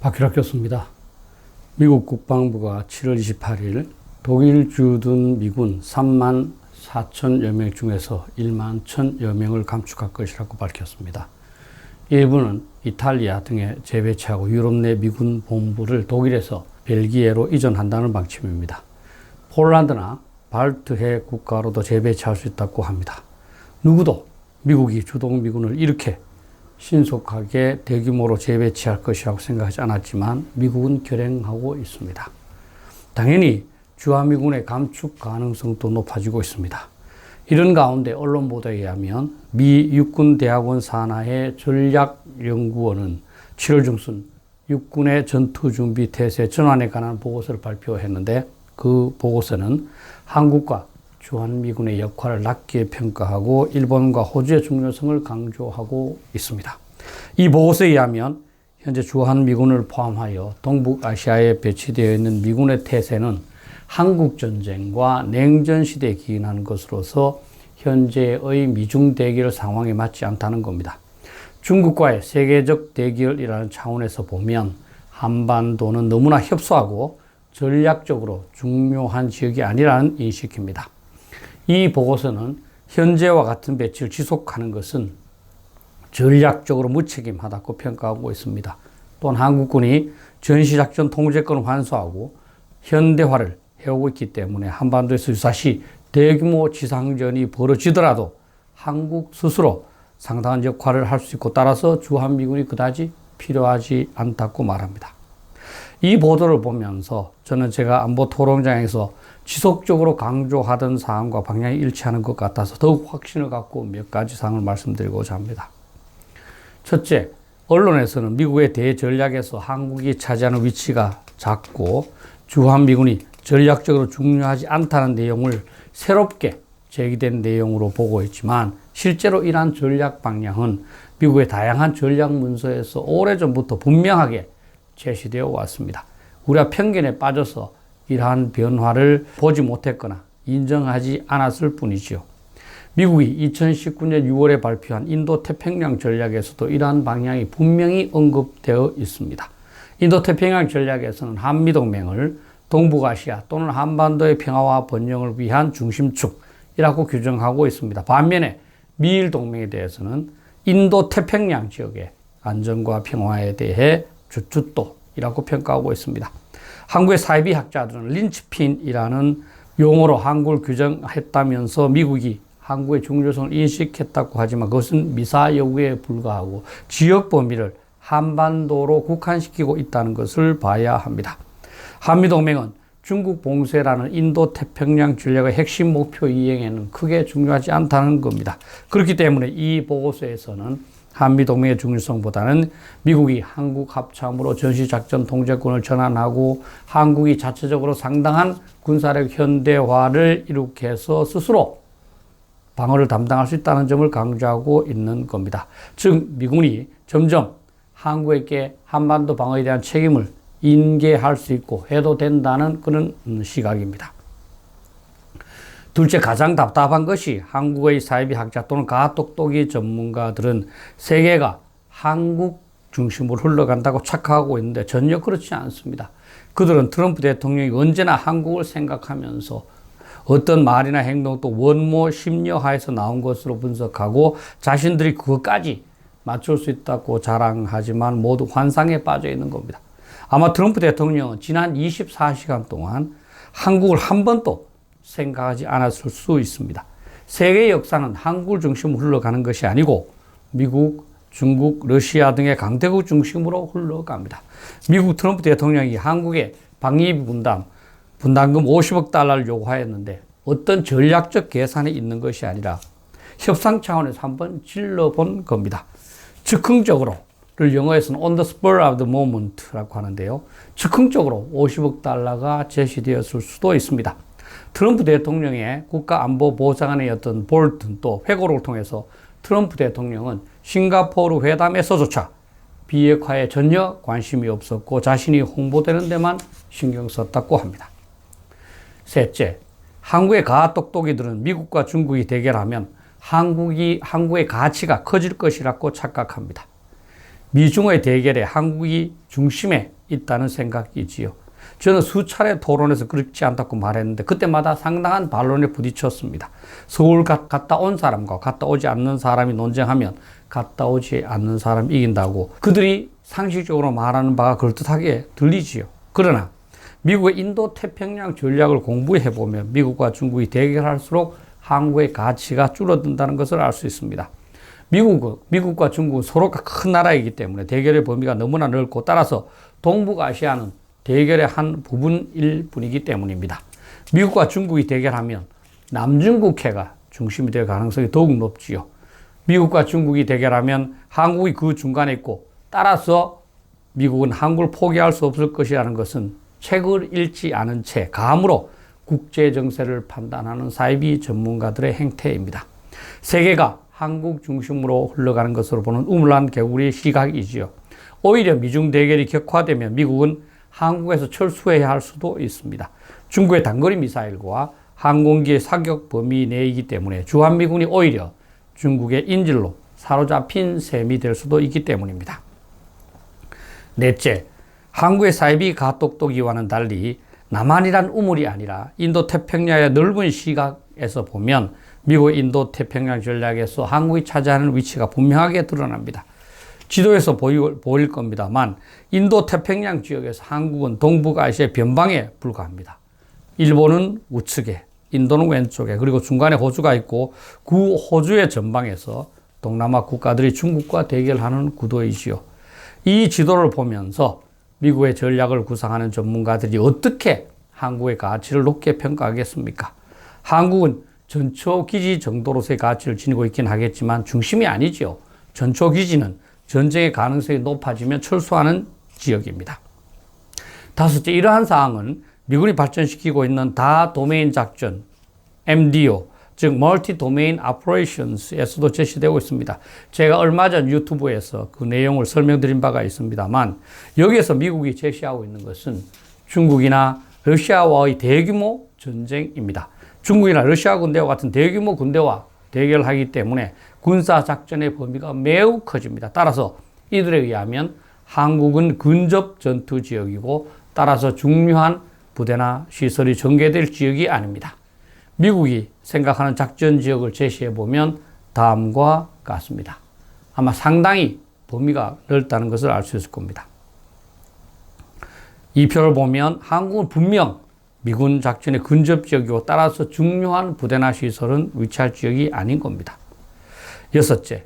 박희락 교수입니다. 미국 국방부가 7월 28일 독일 주둔 미군 3만 4천여 명 중에서 1만 1천여 명을 감축할 것이라고 밝혔습니다. 일부는 이탈리아 등에 재배치하고 유럽 내 미군 본부를 독일에서 벨기에로 이전한다는 방침입니다. 폴란드나 발트해 국가로도 재배치할 수 있다고 합니다. 누구도 미국이 주동 미군을 이렇게 신속하게 대규모로 재배치할 것이라고 생각하지 않았지만 미국은 결행하고 있습니다. 당연히 주한미군의 감축 가능성도 높아지고 있습니다. 이런 가운데 언론 보도에 의하면 미 육군대학원 산하의 전략연구원은 7월 중순 육군의 전투준비 태세 전환에 관한 보고서를 발표했는데 그 보고서는 한국과 주한미군의 역할을 낮게 평가하고 일본과 호주의 중요성을 강조하고 있습니다. 이 보고서에 의하면 현재 주한미군을 포함하여 동북아시아에 배치되어 있는 미군의 태세는 한국전쟁과 냉전시대에 기인하는 것으로서 현재의 미중 대결 상황에 맞지 않다는 겁니다. 중국과의 세계적 대결이라는 차원에서 보면 한반도는 너무나 협소하고 전략적으로 중요한 지역이 아니라는 인식입니다. 이 보고서는 현재와 같은 배치를 지속하는 것은 전략적으로 무책임하다고 평가하고 있습니다. 또한 한국군이 전시작전 통제권을 환수하고 현대화를 해오고 있기 때문에 한반도에서 유사시 대규모 지상전이 벌어지더라도 한국 스스로 상당한 역할을 할 수 있고 따라서 주한미군이 그다지 필요하지 않다고 말합니다. 이 보도를 보면서 저는 제가 안보 토론장에서 지속적으로 강조하던 사항과 방향이 일치하는 것 같아서 더욱 확신을 갖고 몇 가지 사항을 말씀드리고자 합니다. 첫째, 언론에서는 미국의 대전략에서 한국이 차지하는 위치가 작고 주한미군이 전략적으로 중요하지 않다는 내용을 새롭게 제기된 내용으로 보고 있지만 실제로 이러한 전략 방향은 미국의 다양한 전략 문서에서 오래전부터 분명하게 제시되어 왔습니다. 우리가 편견에 빠져서 이러한 변화를 보지 못했거나 인정하지 않았을 뿐이지요. 미국이 2019년 6월에 발표한 인도 태평양 전략에서도 이러한 방향이 분명히 언급되어 있습니다. 인도 태평양 전략에서는 한미 동맹을 동북아시아 또는 한반도의 평화와 번영을 위한 중심축이라고 규정하고 있습니다. 반면에 미일 동맹에 대해서는 인도 태평양 지역의 안전과 평화에 대해 주춧돌이라고 평가하고 있습니다. 한국의 사이비 학자들은 린치핀이라는 용어로 한국을 규정했다면서 미국이 한국의 중요성을 인식했다고 하지만 그것은 미사 여구에 불과하고 지역 범위를 한반도로 국한시키고 있다는 것을 봐야 합니다. 한미동맹은 중국 봉쇄라는 인도 태평양 전략의 핵심 목표 이행에는 크게 중요하지 않다는 겁니다. 그렇기 때문에 이 보고서에서는 한미 동맹의 중요성보다는 미국이 한국 합참으로 전시작전 통제권을 전환하고 한국이 자체적으로 상당한 군사력 현대화를 이룩해서 스스로 방어를 담당할 수 있다는 점을 강조하고 있는 겁니다. 즉, 미군이 점점 한국에게 한반도 방어에 대한 책임을 인계할 수 있고 해도 된다는 그런 시각입니다. 둘째 가장 답답한 것이 한국의 사이비 학자 또는 가똑똑이 전문가들은 세계가 한국 중심으로 흘러간다고 착각하고 있는데 전혀 그렇지 않습니다. 그들은 트럼프 대통령이 언제나 한국을 생각하면서 어떤 말이나 행동도 원모 심려하에서 나온 것으로 분석하고 자신들이 그것까지 맞출 수 있다고 자랑하지만 모두 환상에 빠져 있는 겁니다. 아마 트럼프 대통령은 지난 24시간 동안 한국을 한 번도 생각하지 않았을 수 있습니다. 세계 역사는 한국을 중심으로 흘러가는 것이 아니고 미국, 중국, 러시아 등의 강대국 중심으로 흘러갑니다. 미국 트럼프 대통령이 한국에 방위비 분담, 분담금 50억 달러를 요구하였는데 어떤 전략적 계산이 있는 것이 아니라 협상 차원에서 한번 질러본 겁니다. 즉흥적으로 를 영어에서는 on the spur of the moment라고 하는데요. 즉흥적으로 50억 달러가 제시되었을 수도 있습니다. 트럼프 대통령의 국가안보보좌관이었던 볼튼 또 회고를 통해서 트럼프 대통령은 싱가포르 회담에서조차 비핵화에 전혀 관심이 없었고 자신이 홍보되는 데만 신경 썼다고 합니다. 셋째, 한국의 가똑똑이들은 미국과 중국이 대결하면 한국이, 한국의 가치가 커질 것이라고 착각합니다. 미중의 대결에 한국이 중심에 있다는 생각이지요. 저는 수차례 토론에서 그렇지 않다고 말했는데 그때마다 상당한 반론에 부딪혔습니다. 서울 가, 갔다 온 사람과 갔다 오지 않는 사람이 논쟁하면 갔다 오지 않는 사람이 이긴다고 그들이 상식적으로 말하는 바가 그럴듯하게 들리지요. 그러나 미국의 인도 태평양 전략을 공부해 보면 미국과 중국이 대결할수록 한국의 가치가 줄어든다는 것을 알 수 있습니다. 미국, 미국과 중국은 서로가 큰 나라이기 때문에 대결의 범위가 너무나 넓고 따라서 동북아시아는 대결의 한 부분일 뿐이기 때문입니다. 미국과 중국이 대결하면 남중국해가 중심이 될 가능성이 더욱 높지요. 미국과 중국이 대결하면 한국이 그 중간에 있고 따라서 미국은 한국을 포기할 수 없을 것이라는 것은 책을 읽지 않은 채 감으로 국제 정세를 판단하는 사이비 전문가들의 행태입니다. 세계가 한국 중심으로 흘러가는 것으로 보는 우물란 개구리 시각이지요. 오히려 미중 대결이 격화되면 미국은 한국에서 철수해야 할 수도 있습니다. 중국의 단거리 미사일과 항공기의 사격 범위 내이기 때문에 주한미군이 오히려 중국의 인질로 사로잡힌 셈이 될 수도 있기 때문입니다. 넷째, 한국의 사이비 가똑똑이와는 달리 남한이란 우물이 아니라 인도 태평양의 넓은 시각 에서 보면 미국 인도 태평양 전략에서 한국이 차지하는 위치가 분명하게 드러납니다. 지도에서 보일, 보일 겁니다만 인도 태평양 지역에서 한국은 동북아시아의 변방에 불과합니다. 일본은 우측에, 인도는 왼쪽에, 그리고 중간에 호주가 있고 그 호주의 전방에서 동남아 국가들이 중국과 대결하는 구도이지요. 이 지도를 보면서 미국의 전략을 구상하는 전문가들이 어떻게 한국의 가치를 높게 평가하겠습니까? 한국은 전초기지 정도로서의 가치를 지니고 있긴 하겠지만 중심이 아니죠. 전초기지는 전쟁의 가능성이 높아지면 철수하는 지역입니다. 다섯째, 이러한 사항은 미군이 발전시키고 있는 다 도메인 작전, MDO, 즉 멀티 도메인 오퍼레이션스에서도 제시되고 있습니다. 제가 얼마 전 유튜브에서 그 내용을 설명드린 바가 있습니다만 여기에서 미국이 제시하고 있는 것은 중국이나 러시아와의 대규모 전쟁입니다. 중국이나 러시아 군대와 같은 대규모 군대와 대결하기 때문에 군사 작전의 범위가 매우 커집니다. 따라서 이들에 의하면 한국은 근접 전투 지역이고 따라서 중요한 부대나 시설이 전개될 지역이 아닙니다. 미국이 생각하는 작전 지역을 제시해 보면 다음과 같습니다. 아마 상당히 범위가 넓다는 것을 알 수 있을 겁니다. 이 표를 보면 한국은 분명 미군 작전의 근접 지역이고 따라서 중요한 부대나 시설은 위치할 지역이 아닌 겁니다. 여섯째,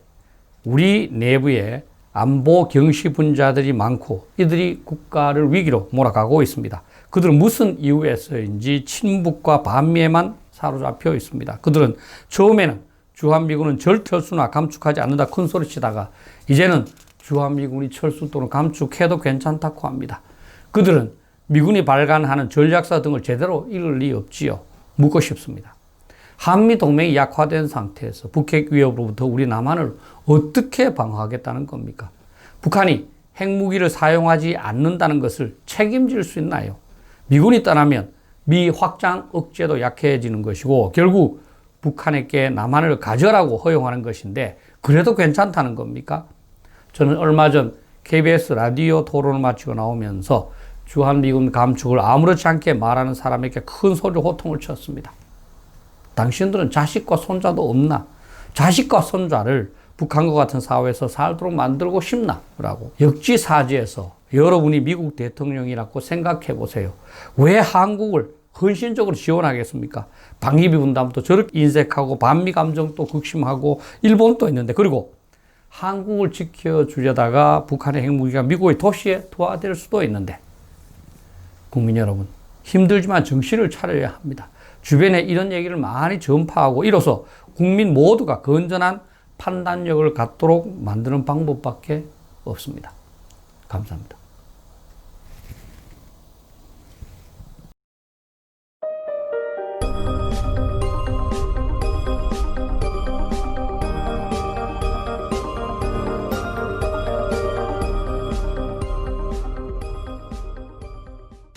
우리 내부에 안보 경시 분자들이 많고 이들이 국가를 위기로 몰아가고 있습니다. 그들은 무슨 이유에서인지 친북과 반미에만 사로잡혀 있습니다. 그들은 처음에는 주한미군은 절 철수나 감축하지 않는다 큰 소리 치다가 이제는 주한미군이 철수 또는 감축해도 괜찮다고 합니다. 그들은 미군이 발간하는 전략사 등을 제대로 읽을 리 없지요. 묻고 싶습니다. 한미 동맹이 약화된 상태에서 북핵 위협으로부터 우리 남한을 어떻게 방어하겠다는 겁니까? 북한이 핵무기를 사용하지 않는다는 것을 책임질 수 있나요? 미군이 떠나면 미 확장 억제도 약해지는 것이고 결국 북한에게 남한을 가져라고 허용하는 것인데 그래도 괜찮다는 겁니까? 저는 얼마 전 KBS 라디오 토론을 마치고 나오면서 주한미군 감축을 아무렇지 않게 말하는 사람에게 큰 소리로 호통을 쳤습니다. 당신들은 자식과 손자도 없나? 자식과 손자를 북한과 같은 사회에서 살도록 만들고 싶나? 라고. 역지사지에서 여러분이 미국 대통령이라고 생각해 보세요. 왜 한국을 헌신적으로 지원하겠습니까? 방위비 분담도 저렇게 인색하고 반미 감정도 극심하고 일본도 있는데 그리고 한국을 지켜주려다가 북한의 핵무기가 미국의 도시에 투하될 수도 있는데 국민 여러분 힘들지만 정신을 차려야 합니다. 주변에 이런 얘기를 많이 전파하고 이로써 국민 모두가 건전한 판단력을 갖도록 만드는 방법밖에 없습니다. 감사합니다.